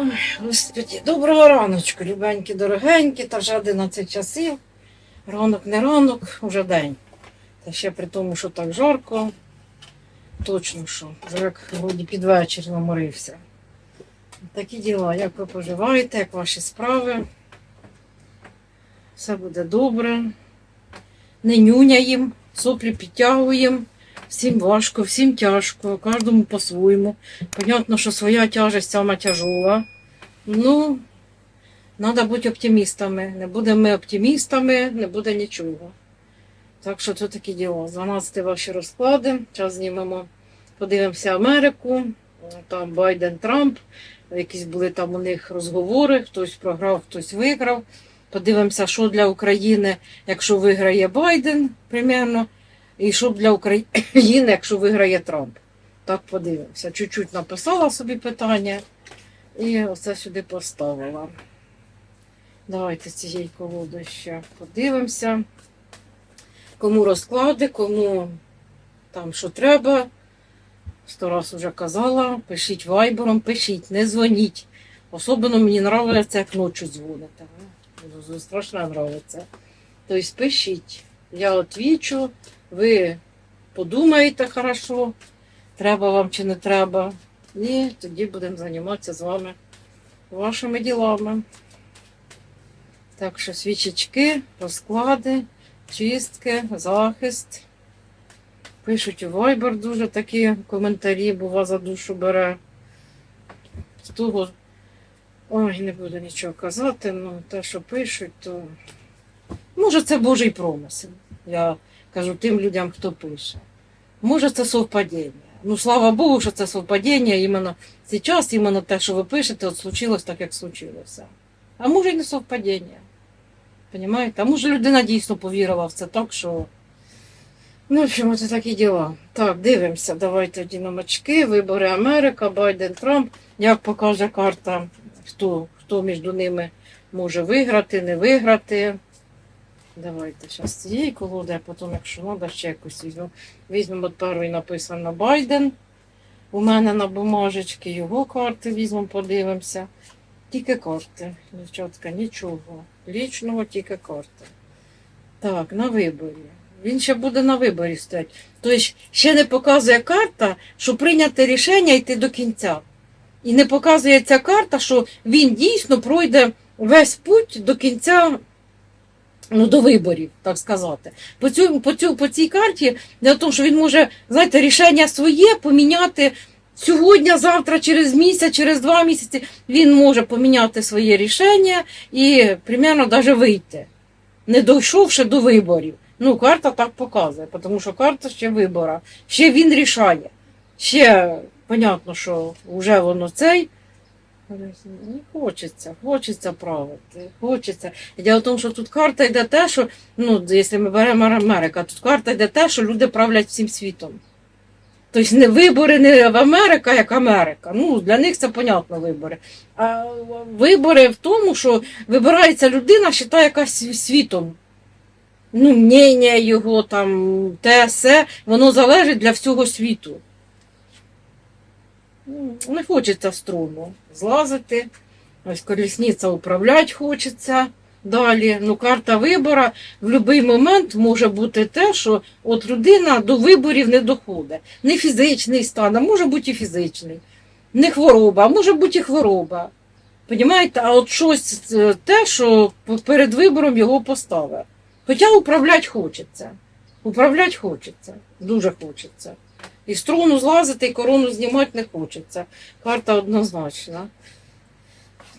Ой, господі, доброго раночку, любенькі, дорогенькі, та вже 11 часів. Ранок не ранок, уже день. Та ще при тому, що так жарко. Точно що. Вже як вроді під вечір наморився. Такі діла, як ви поживаєте, як ваші справи. Все буде добре. Не нюняємо, соплі підтягуємо. Всім важко, всім тяжко, кожному по-своєму. Понятно, що своя тяжесть сама тяжова. Ну, треба бути оптимістами. Не будемо ми оптимістами, не буде нічого. Так що це такі діла. 12 ваші розклади. Зараз знімемо, подивимося Америку. Там Байден Трамп. Якісь були там у них розговори, хтось програв, хтось виграв. Подивимося, що для України, якщо виграє Байден, примерно, і що для України, якщо виграє Трамп. Так подивимося. Чуть-чуть написала собі питання і оце сюди поставила. Давайте цієї колоди ще подивимося. Кому розклади, кому там що треба. Сто раз вже казала, пишіть вайбером, пишіть, не дзвоніть. Особливо мені подобається, як ночі дзвоните. Страшно подобається. Тобто пишіть. Я відвічу, ви подумаєте хорошо, треба вам чи не треба. І тоді будемо займатися з вами вашими ділами. Так що свічечки, розклади, чистки, захист. Пишуть у Viber дуже такі коментарі, бува за душу бере. З того, ой, не буду нічого казати, ну те, що пишуть, то може це Божий промисел. Я кажу тим людям, хто пише. Може, це совпадіння. Ну, слава Богу, що це совпадіння, іменно зараз, іменно те, що ви пишете, от случилось так, як случилося. А може, і не совпадіння. Понімаєте? А може людина дійсно повірила в це так, що. Ну, в общем, це такі діла. Так, дивимося. Давайте тоді номачки. Вибори Америка, Байден, Трамп. Як покаже карта, хто, хто між ними може виграти, не виграти. Давайте зараз цієї колоди, а потім, якщо треба, ще якусь візьмемо. Візьмемо от перший написано Байден. У мене на бумажечки його карти візьмемо, подивимося. Тільки карти. Дівчатка, нічого. Лічного тільки карти. Так, на виборі. Він ще буде на виборі стояти. Тобто ще не показує карта, що прийняти рішення йти до кінця. І не показує ця карта, що він дійсно пройде весь путь до кінця, ну, до виборів, так сказати. По, цю, по, цю, по цій карті, для того, що він може, знаєте, рішення своє поміняти сьогодні, завтра, через місяць, через два місяці. Він може поміняти своє рішення і примерно навіть вийти, не дійшовши до виборів. Ну, карта так показує, тому що карта ще вибора, ще він рішає. Ще, понятно, що вже воно цей. Не хочеться, хочеться правити, хочеться. Діло в тому, що тут карта йде те, що, ну, якщо ми беремо Америка, тут карта йде те, що люди правлять всім світом. Тобто не вибори не в Америка, як Америка. Ну, для них це понятно вибори. А вибори в тому, що вибирається людина, що та якась світом ну, мнення його, там, те, все, воно залежить для всього світу. Ну, Не хочеться струму злазити. Ось колісниця управляти хочеться далі. Ну, карта вибора в будь-який момент може бути те, що от людина до виборів не доходить. Не фізичний стан, а може бути і фізичний. Не хвороба, а може бути і хвороба. Понімаєте? А от щось е, те, що перед вибором його поставить. Хоча управляти хочеться. Управляти хочеться. Дуже хочеться. І з трону злазити, і корону знімати не хочеться. Карта однозначна.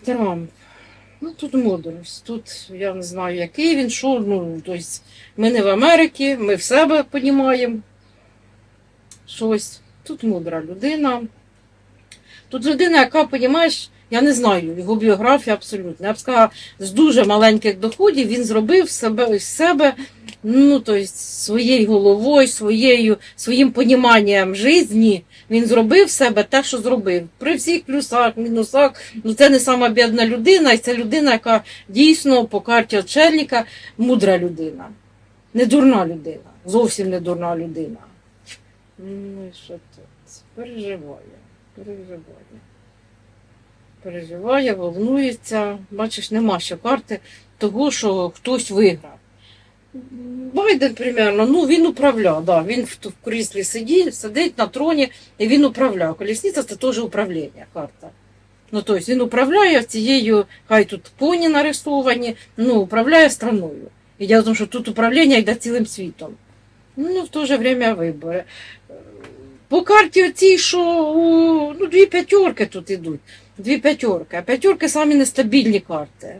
Трамп. Ну, тут мудрость. Тут я не знаю, який він, що. Ну, тобто, ми не в Америці, ми в себе розуміємо щось. Тут мудра людина. Тут людина, яка, розумієш, я не знаю його біографію абсолютно. Я б сказала, з дуже маленьких доходів він зробив себе з себе ну, тобто, своєю головою, своєю, своїм поніманням житті, він зробив себе те, що зробив. При всіх плюсах, мінусах, ну це не сама бідна людина, і це людина, яка дійсно по карті очельника мудра людина. Не дурна людина. Зовсім не дурна людина. Ну і що тут? Переживає, переживає. переживає, волнується. Бачиш, нема ще карти того, що хтось виграв. Байден, примерно, ну він управляв, да, він в, в кріслі сидить, сидить на троні і він управляв. Колісниця це теж управління карта. Ну, тобто він управляє цією, хай тут поні нарисовані, ну, управляє страною. І я думаю, що тут управління йде цілим світом. Ну, в то же время вибори. По карті оцій, що ну, дві п'ятерки тут ідуть. Дві п'ятерки. А п'ятерки самі нестабільні карти.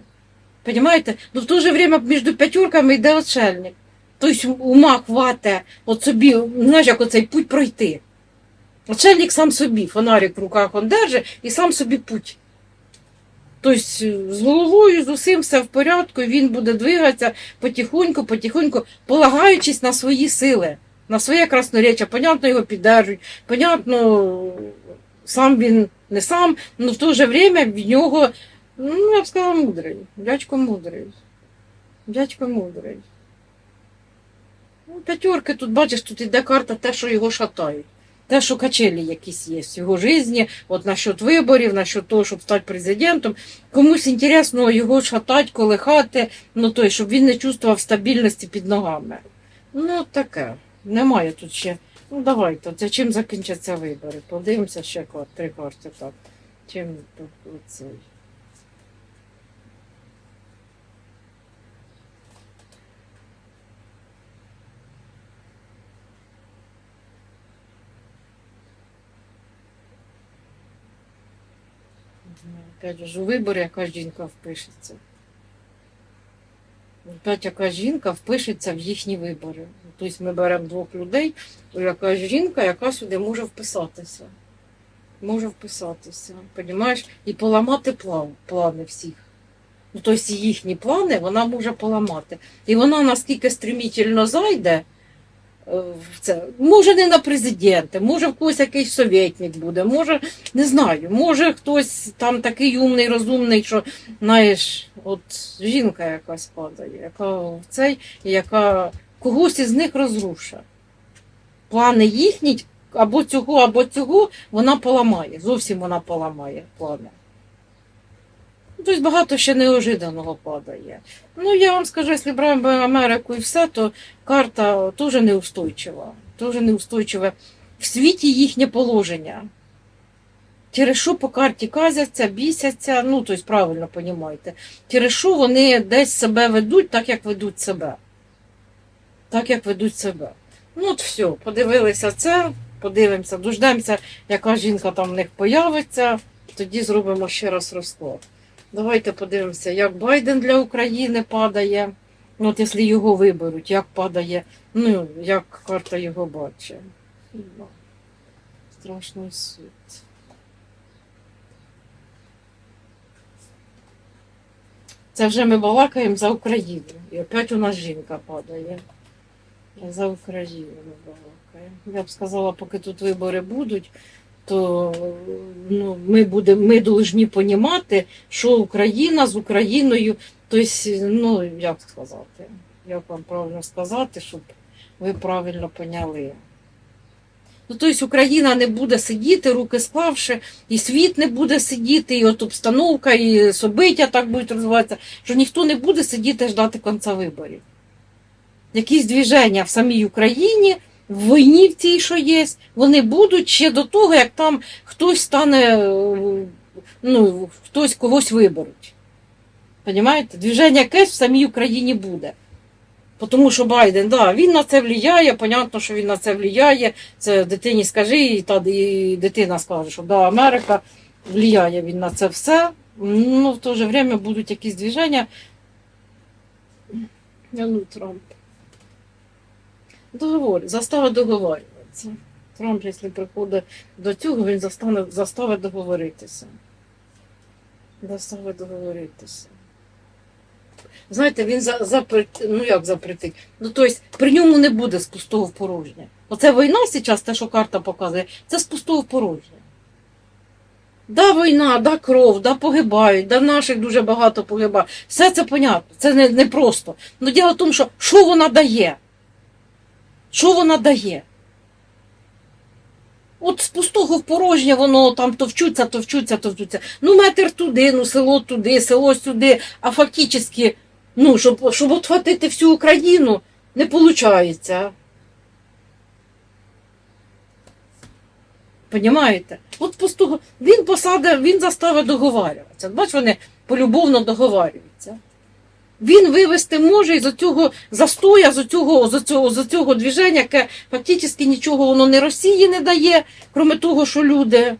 Понимаете? Ну в то же время між п'ятерками йде отшельник. Тобто ума хватає от собі, знаєш, як оцей путь пройти. Отшельник сам собі, фонарик в руках он держить і сам собі путь. Тобто з головою, з усім все в порядку, він буде двигатися потихоньку, потихоньку, полагаючись на свої сили, на своє краснореччя. Понятно, його піддержують, понятно, сам він не сам, але в то же время в нього, ну, я б сказала, мудрий. Дядько мудрий. Дядько мудрий. Ну, п'ятерки тут, бачиш, тут іде карта те, що його шатають. Те, що качелі якісь є в його житті, от насчет виборів, насчет того, щоб стати президентом. Комусь інтересно його шатати, колихати, ну той, щоб він не чувствував стабільності під ногами. Ну, таке. Немає тут ще. Ну, давайте, це чим закінчаться вибори? Подивимося ще три карти так. Чим тут оцей. Опять же, у вибори якась жінка впишеться. Опять якась жінка впишеться в їхні вибори. Тобто ми беремо двох людей, якась жінка, яка сюди може вписатися. Може вписатися, понімаєш? І поламати план, плани всіх. Ну, тобто їхні плани вона може поламати. І вона наскільки стремительно зайде це. Може не на президента, може в когось якийсь советник буде, може, не знаю, може хтось там такий умний, розумний, що знаєш, от жінка якась падає, яка в цей, яка когось із них розруша. Плани їхні або цього, або цього вона поламає. Зовсім вона поламає плани. Ну, Тобто багато ще неожиданого падає. Ну, я вам скажу, якщо брати Америку і все, то карта теж неустойчива. Теж неустойчиве. В світі їхнє положення. Через що по карті казяться, бісяться, ну, тобто правильно розумієте, через що вони десь себе ведуть так, як ведуть себе. Так, як ведуть себе. Ну, от все, подивилися це, подивимося, дождемося, яка жінка там в них появиться, тоді зробимо ще раз розклад. Давайте подивимося, як Байден для України падає. Ну, от якщо його виберуть, як падає, ну, як карта його бачить. Страшний суд. Це вже ми балакаємо за Україну. І опять у нас жінка падає. За Україну ми балакаємо. Я б сказала, поки тут вибори будуть, то ну, ми, будемо, ми повинні розуміти, що Україна з Україною, тобто, ну, як сказати, як вам правильно сказати, щоб ви правильно поняли. Ну, тобто Україна не буде сидіти, руки склавши, і світ не буде сидіти, і от обстановка, і собиття так будуть розвиватися, що ніхто не буде сидіти ждати кінця виборів. Якісь движення в самій Україні, війні в цій, що є, вони будуть ще до того, як там хтось стане, е, ну, хтось когось виберуть. Понімаєте? Движення якесь в самій Україні буде. Тому що Байден, да, він на це впливає, понятно, що він на це впливає. Це дитині скажи, і, та, і дитина скаже, що да, Америка впливає він на це все. Ну, в то же время будуть якісь движення. Ну, Трамп. Договор, заставить договорюватися. Трамп, якщо приходить до цього, він застане, заставить договоритися. Заставить договоритися. Знаєте, він за, запрет, ну як запретить? Ну, тобто, при ньому не буде з пустого в порожнє. Оце війна зараз, те, що карта показує, це з пустого в порожнє. Да, війна, да, кров, да, погибають, да, наших дуже багато погибає. Все це понятно, це не, не просто. Ну, діло в тому, що що вона дає? Що вона дає? От з пустого в порожнє воно там товчуться, товчуться, товчуться. Ну, метр туди, ну село туди, село сюди. А фактично, ну, щоб, щоб отхватити всю Україну, не виходить. Понімаєте? От пустого. Він посадив, він заставив договарюватися. Бач, вони полюбовно договарюються. Він вивести може із цього застоя, з цього, з цього, з цього движення, яке фактично нічого воно не Росії не дає, крім того, що люди.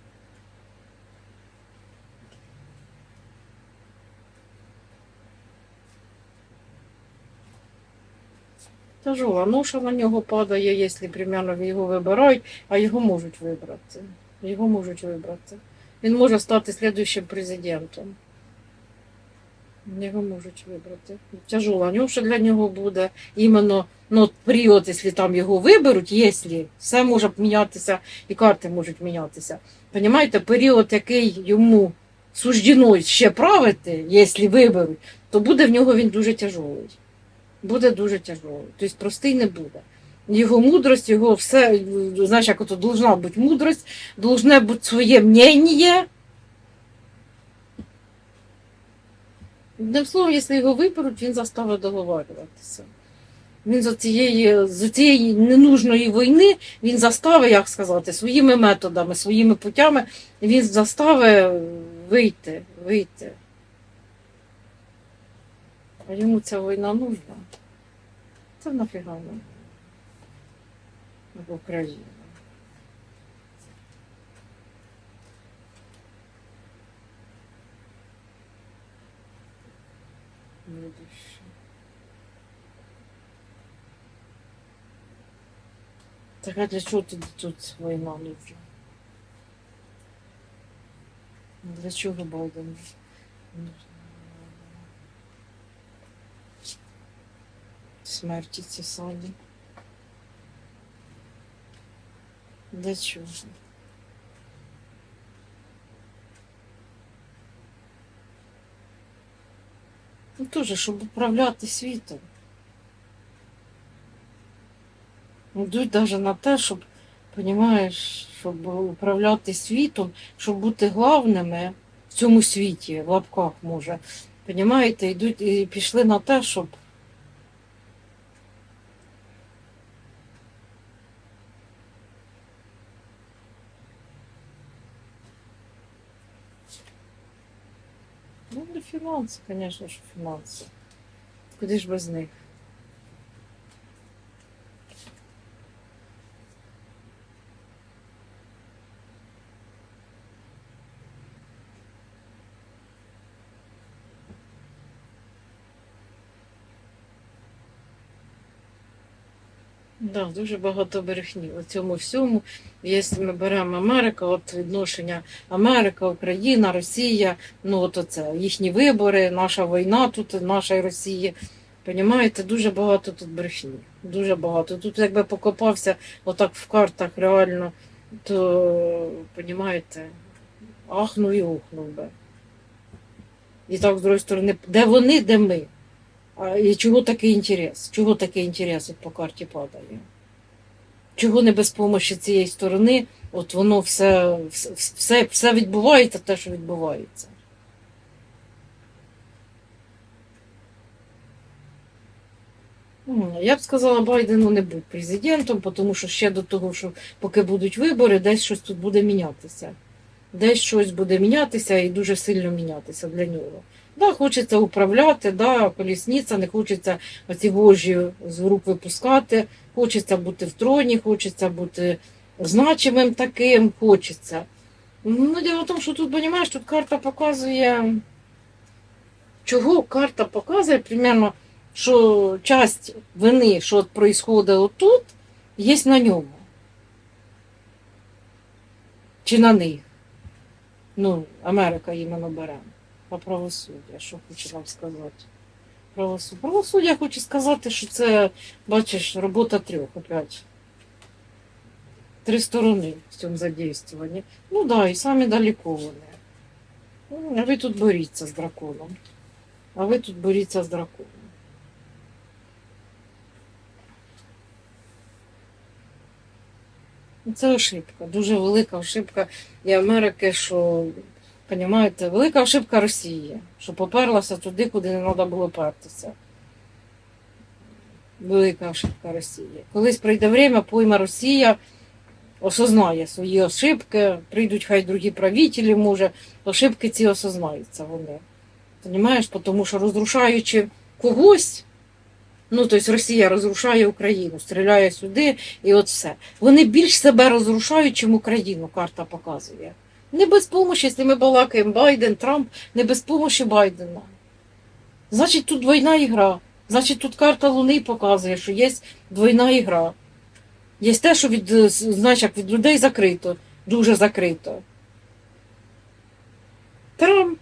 Тяжела ноша на нього падає, якщо примерно його вибирають, а його можуть вибрати. Його можуть вибрати. Він може стати слідуючим президентом. Його можуть вибрати. Тяжела ноша для нього буде. Іменно ну, період, якщо там його виберуть, якщо все може мінятися і карти можуть мінятися. Понімаєте, період, який йому суждено ще правити, якщо виберуть, то буде в нього він дуже тяжелий. Буде дуже тяжелий. Тобто простий не буде. Його мудрость, його все, знаєш, як ото должна бути мудрость, должне бути своє мнення. Одним словом, якщо його виберуть, він заставить договарюватися. Він за цієї, з цієї ненужної війни він заставить, як сказати, своїми методами, своїми путями, він заставить вийти, вийти. А йому ця війна нужна. Це нафіга нам. В Україні. Будуще. Так а для чого тоді тут війна нужна? Для чого Байден? Смерті ці самі. Для чого? Теж, щоб управляти світом. Йдуть навіть на те, щоб, понімаєш, щоб управляти світом, щоб бути главними в цьому світі, в лапках може. Понімаєте, йдуть і пішли на те, щоб Ну, фінанси, звісно що фінанси. Куди ж без них? Да, дуже багато брехні у цьому всьому. Якщо ми беремо Америку, от відношення Америка, Україна, Росія, ну от оце, їхні вибори, наша війна тут, наша Росія. Понімаєте, дуже багато тут брехні. Дуже багато. Тут якби покопався отак в картах реально, то понімаєте, ахнув і ухнув би. І так, з другої сторони, де вони, де ми. І чого такий інтерес? Чого такий інтерес по карті падає? Чого не без помощі цієї сторони, от воно все, все, все відбувається те, що відбувається. Я б сказала Байдену не будь президентом, тому що ще до того, що поки будуть вибори, десь щось тут буде мінятися. Десь щось буде мінятися і дуже сильно мінятися для нього. Да, хочеться управляти, да, колісниця, не хочеться оці вожі з рук випускати, хочеться бути в троні, хочеться бути значимим таким, хочеться. Ну, діло в тому, що тут, розумієш, тут карта показує, чого карта показує, примерно, що часть вини, що происходить отут, є на ньому. Чи на них. Ну, Америка іменно бере. А правосуддя, що хочу вам сказати? Правосуддя. Правосуддя хочу сказати, що це, бачиш, робота трьох опять. Три сторони в цьому задействуванні. Ну да, і самі далеко вони. Ну, А ви тут боріться з драконом. А ви тут боріться з драконом. Це ошибка, дуже велика ошибка і Америки, що, розумієте, велика ошибка Росії, що поперлася туди, куди не треба було пертися. Велика ошибка Росії. Колись прийде время, пойме Росія осознає свої ошибки, прийдуть хай другі правителі, може, ошибки ці осознаються вони. Понимаєш? Тому що розрушаючи когось, ну тобто Росія розрушає Україну, стріляє сюди і от все. Вони більш себе розрушають, чим Україну, карта показує. Не без помощі, якщо ми балакаємо Байден, Трамп, не без помощі Байдена. Значить, тут двойна ігра. Значить, тут карта Луни показує, що є двойна ігра. Є те, що від, е, знаєш, від людей закрито, дуже закрито. Трамп.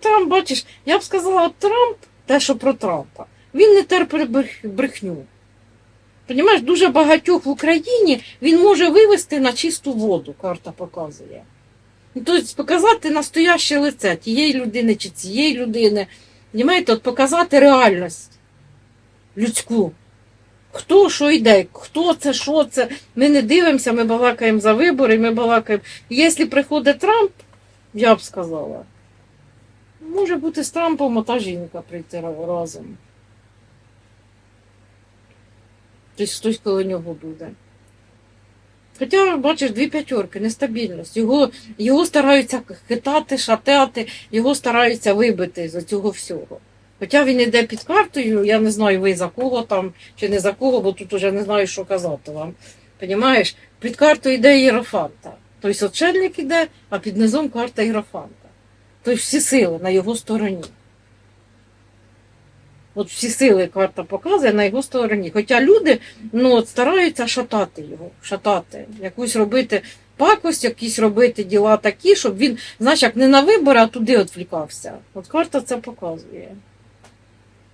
Трамп, бачиш, я б сказала, Трамп, те, що про Трампа, він не терпить брех- брехню. Понімаєш, дуже багатьох в Україні він може вивести на чисту воду, карта показує. Тобто показати настояще лице тієї людини чи цієї людини. Понімаєте, от показати реальність людську. Хто що йде, хто це, що це. Ми не дивимося, ми балакаємо за вибори, ми балакаємо. Якщо приходить Трамп, я б сказала, може бути з Трампом ота жінка прийти разом. Тобто хтось коло нього буде. Хоча, бачиш, дві п'ятерки, нестабільність. Його, його стараються хитати, шатати, його стараються вибити з цього всього. Хоча він іде під картою, я не знаю, ви за кого там чи не за кого, бо тут уже не знаю, що казати вам. Понімаєш? Під картою йде Єрофанта. Тобто отшельник іде, а під низом карта Єрофанта. Тобто всі сили на його стороні. От всі сили карта показує на його стороні. Хоча люди ну, от стараються шатати його, шатати, якусь робити пакость, якісь робити діла такі, щоб він, знаєш, як не на вибори, а туди відвлікався. От карта це показує.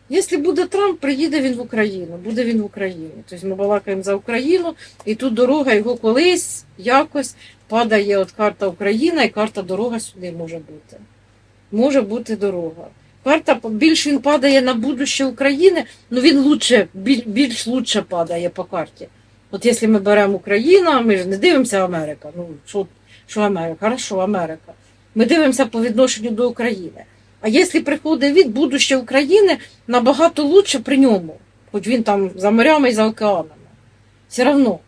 Якщо буде Трамп, приїде він в Україну, буде він в Україні. Тобто ми балакаємо за Україну, і тут дорога його колись якось падає от карта Україна, і карта дорога сюди може бути. Може бути дорога. Карта більш він падає на будуще України, ну він лучше, біль- більш лучше падає по карті. От якщо ми беремо Україну, ми ж не дивимося Америка. Ну, що, що Америка? Хорошо, Америка. Ми дивимося по відношенню до України. А якщо приходить від будуще України, набагато лучше при ньому, хоч він там за морями і за океанами. Все одно.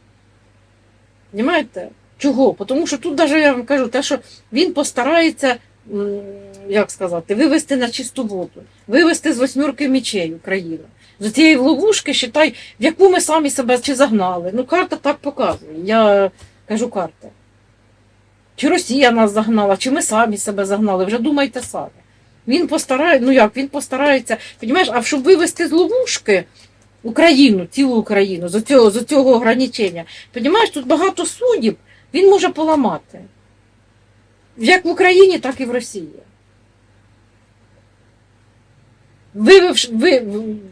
Понимаєте? Чого? Тому що тут, навіть я вам кажу, те, що він постарається, як сказати, вивести на чисту воду, вивести з восьмірки мечей Україну. З цієї ловушки, считай, в яку ми самі себе чи загнали. Ну, карта так показує. Я кажу карта. Чи Росія нас загнала, чи ми самі себе загнали, вже думайте самі. Він постарає, ну як, він постарається, розумієш, а щоб вивести з ловушки Україну, цілу Україну, з цього, з цього ограничення, розумієш, тут багато суддів, він може поламати. Як в Україні, так і в Росії. Вивівши, ви,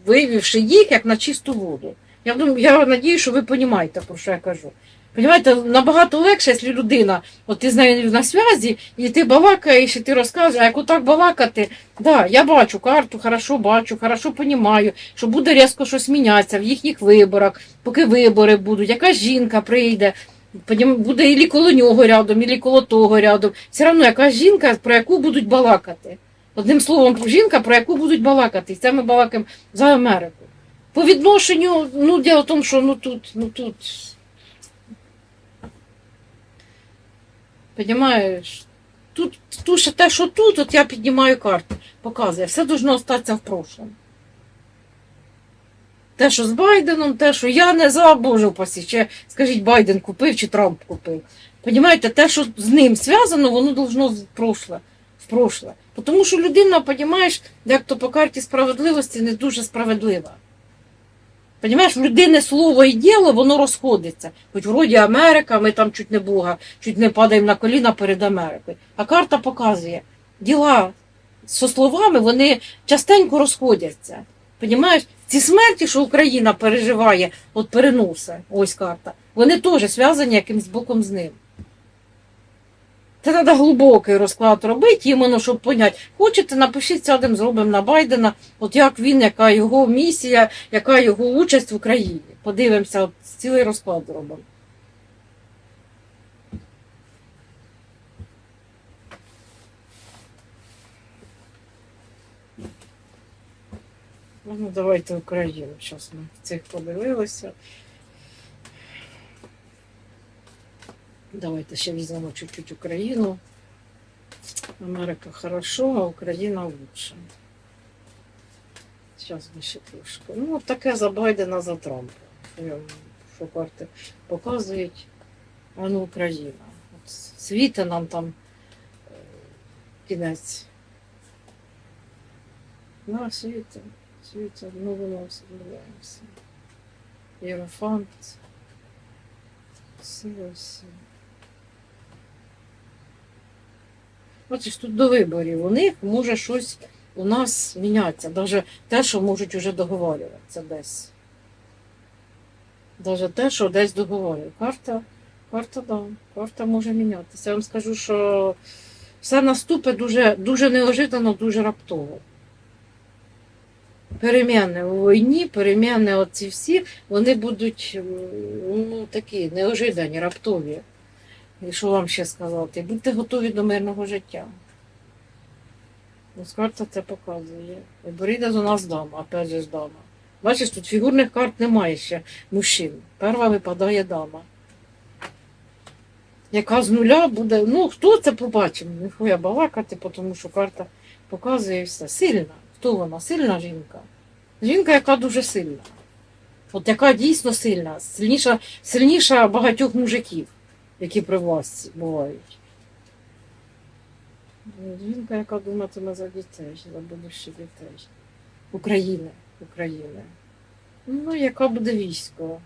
вивівши їх як на чисту воду. Я думаю, я надію, що ви розумієте, про що я кажу. Понимаєте, набагато легше, якщо людина, от ти з нею на зв'язі, і ти балакаєш, і ти розказуєш, а як отак балакати, да, я бачу карту, хорошо бачу, хорошо розумію, що буде різко щось мінятися в їхніх виборах, поки вибори будуть, якась жінка прийде, буде ілі коло нього рядом, ілі коло того рядом. Все одно якась жінка, про яку будуть балакати. Одним словом, жінка, про яку будуть балакати. І це ми балакаємо за Америку. По відношенню, ну, діло в тому, що ну тут, ну тут. Понимаєш? Тут, тут те, що тут, от я піднімаю карту, показує, все должно остатися в прошлом. Те, що з Байденом, те, що я не за Боже упасі, скажіть, Байден купив чи Трамп купив. Понімаєте, те, що з ним зв'язано, воно должно в прошле. В прошле. Тому що людина, понімаєш, як то по карті справедливості не дуже справедлива. Понімаєш, в людини слово і діло, воно розходиться. Хоч вроді Америка, ми там чуть не Бога, чуть не падаємо на коліна перед Америкою. А карта показує, діла зі словами вони частенько розходяться. Понімаєш, ці смерті, що Україна переживає, от переноси, ось карта, вони теж зв'язані якимсь боком з ним. Це треба глибокий розклад робити, іменно, щоб поняти. Хочете, напишіть сядемо, зробимо на Байдена, от як він, яка його місія, яка його участь в Україні. Подивимося, цілий розклад зробимо. Ну, давайте Україну. Зараз ми цих подивилися. Давайте ще візьмемо чуть-чуть Україну. Америка хорошо, а Україна лучше. Зараз ми ще трошки. Ну, от таке за Байдена, за Трампа. Що карти показують. А ну Україна. От світа нам там е, кінець. На світа, ну воно відбувається. Єрофант. Сила, сила. Бачиш, тут до виборів. У них може щось у нас мінятися. Навіть те, що можуть вже договорюватися десь. Навіть те, що десь договорюють. Карта, карта, да, карта може мінятися. Я вам скажу, що все наступить дуже, дуже неожиданно, дуже раптово. Переміни у війні, переміни оці всі, вони будуть ну, такі неожидані, раптові. І що вам ще сказати? Будьте готові до мирного життя. Ось карта це показує. Боріда у нас дама, опять же дама. Бачиш, тут фігурних карт немає ще мужчин. Перша випадає дама. Яка з нуля буде. Ну, хто це побачимо? Нехуя балакати, тому що карта показує все. Сильна. Хто вона? Сильна жінка. Жінка, яка дуже сильна. От яка дійсно сильна, сильніша, сильніша багатьох мужиків, які при власті бувають. Жінка, яка думатиме за дітей, за будущих дітей. України. України. Ну, яка буде військова.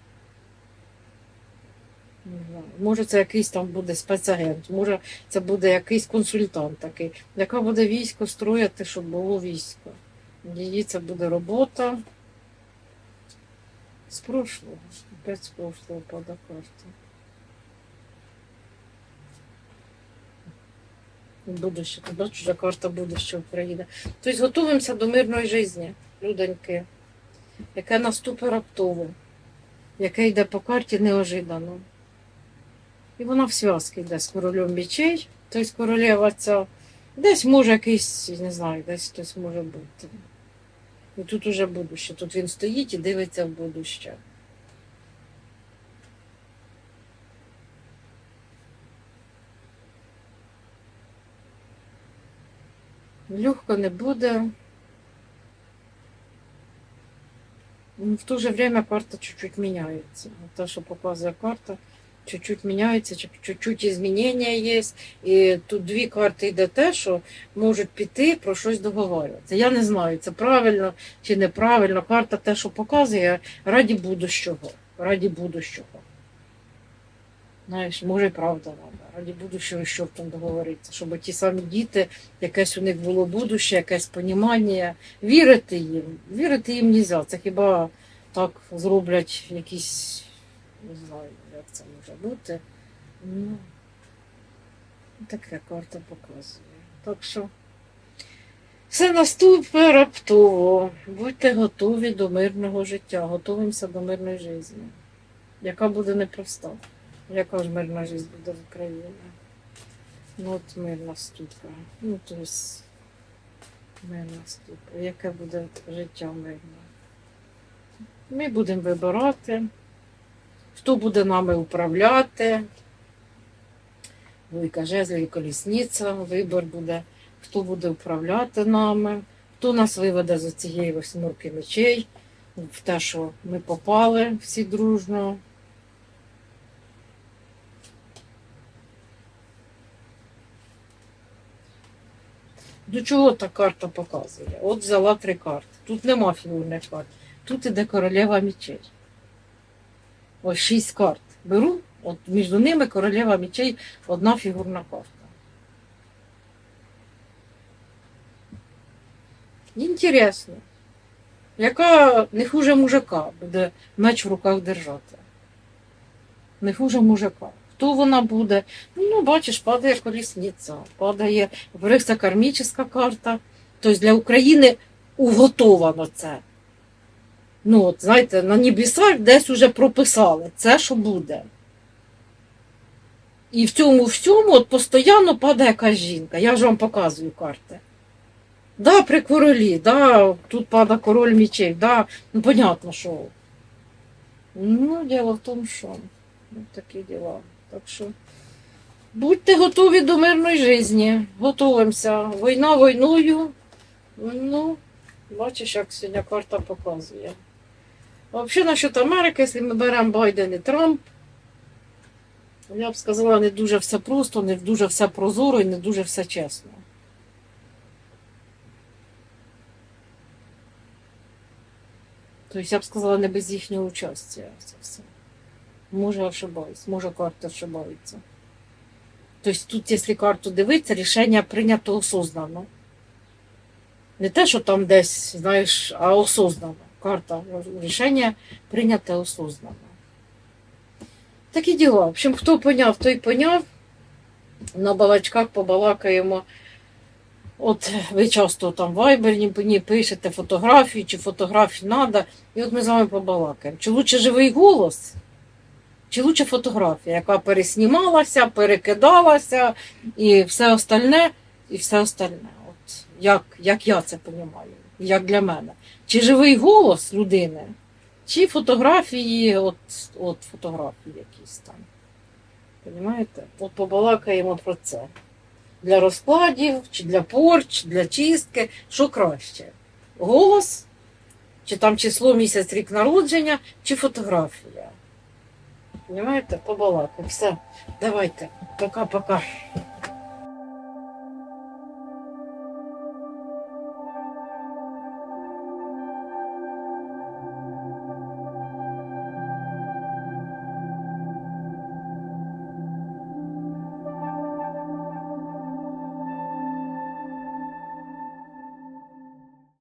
Може, це якийсь там буде спецагент, може, це буде якийсь консультант такий, яка буде військо строїти, щоб було військо. Її це буде робота. З прошлого. Опять з прошлого пада карта. Будуще. Бачиш, вже карта будущого України. Тобто готуємося до мирної житті, людоньки, яке наступить раптово, яке йде по карті неожиданно. І вона в зв'язки йде з королем мечей, тобто королева ця. Десь може якийсь, не знаю, десь хтось може бути. І тут уже будуще. Тут він стоїть і дивиться в будуще. Легко не буде. Ну, В то же время карта чуть-чуть. Вот То, что показывает карта, чуть-чуть меняється, чуть- чуть-чуть изменения є. І тут дві карти йде те, що можуть піти про щось договорюватися. Я не знаю, це правильно чи неправильно. Карта те, що показує, раді будущого. Раді будущого. Знаєш, може і правда треба. Раді будущого, що в там договоритися, щоб ті самі діти, якесь у них було будуще, якесь понімання. Вірити їм. Вірити їм не можна. Це хіба так зроблять якісь, не знаю, як це може бути. Ну, таке карта показує. Так що все наступить раптово. Будьте готові до мирного життя, готуємося до мирної житті, яка буде непроста. Яка ж мирна життя буде в Україні? Ну от мир наступить. Ну, тобто мир наступить. Яке буде життя мирне? Ми будемо вибирати, хто буде нами управляти. Велика жезлі колісниця, вибір буде, хто буде управляти нами, хто нас виведе з цієї восьмірки мечей, в те, що ми попали всі дружно. До чого та карта показує? От взяла три карти. Тут нема фігурних карт. Тут іде королева мечей. Ось шість карт. Беру, от між ними королева мечей одна фігурна карта. Інтересно. Яка не хуже мужика буде меч в руках держати? Не хуже мужика. Хто вона буде? Ну, бачиш, падає колісниця, падає Брехса кармічна карта. Тобто для України уготовано це. Ну, от, знаєте, на небесах десь уже прописали це, що буде. І в цьому всьому от постійно падає якась жінка. Я ж вам показую карти. Да, при королі, да, тут пада король мечей, да, ну понятно, що. Ну, діло в тому, що ну, такі діла. Так що будьте готові до мирної житті. Готуємося. Війна війною. Ну, бачиш, як сьогодні карта показує. Взагалі, насчет Америки, якщо ми беремо Байден і Трамп, я б сказала, не дуже все просто, не дуже все прозоро і не дуже все чесно. Тобто я б сказала, не без їхнього участя це все. Може ошибаюсь, може карта ошибається. Тобто тут, якщо карту дивитися, рішення прийнято осознанно. Не те, що там десь, знаєш, а осознанно. Карта, рішення прийняте осознанно. Такі діла. В общем, хто поняв, той поняв. На балачках побалакаємо. От ви часто там вайберні мені пишете фотографії, чи фотографії треба. І от ми з вами побалакаємо. Чи лучше живий голос, чи лучше фотографія, яка переснімалася, перекидалася і все остальне, і все остальне. От як, як я це розумію, як для мене. Чи живий голос людини, чи фотографії, от, от фотографії якісь там. Понимаєте? От побалакаємо про це. Для розкладів, чи для порч, для чистки, що краще? Голос, чи там число, місяць, рік народження, чи фотографія. Понимаєте? Побалакаємо. Все, давайте. Пока-пока.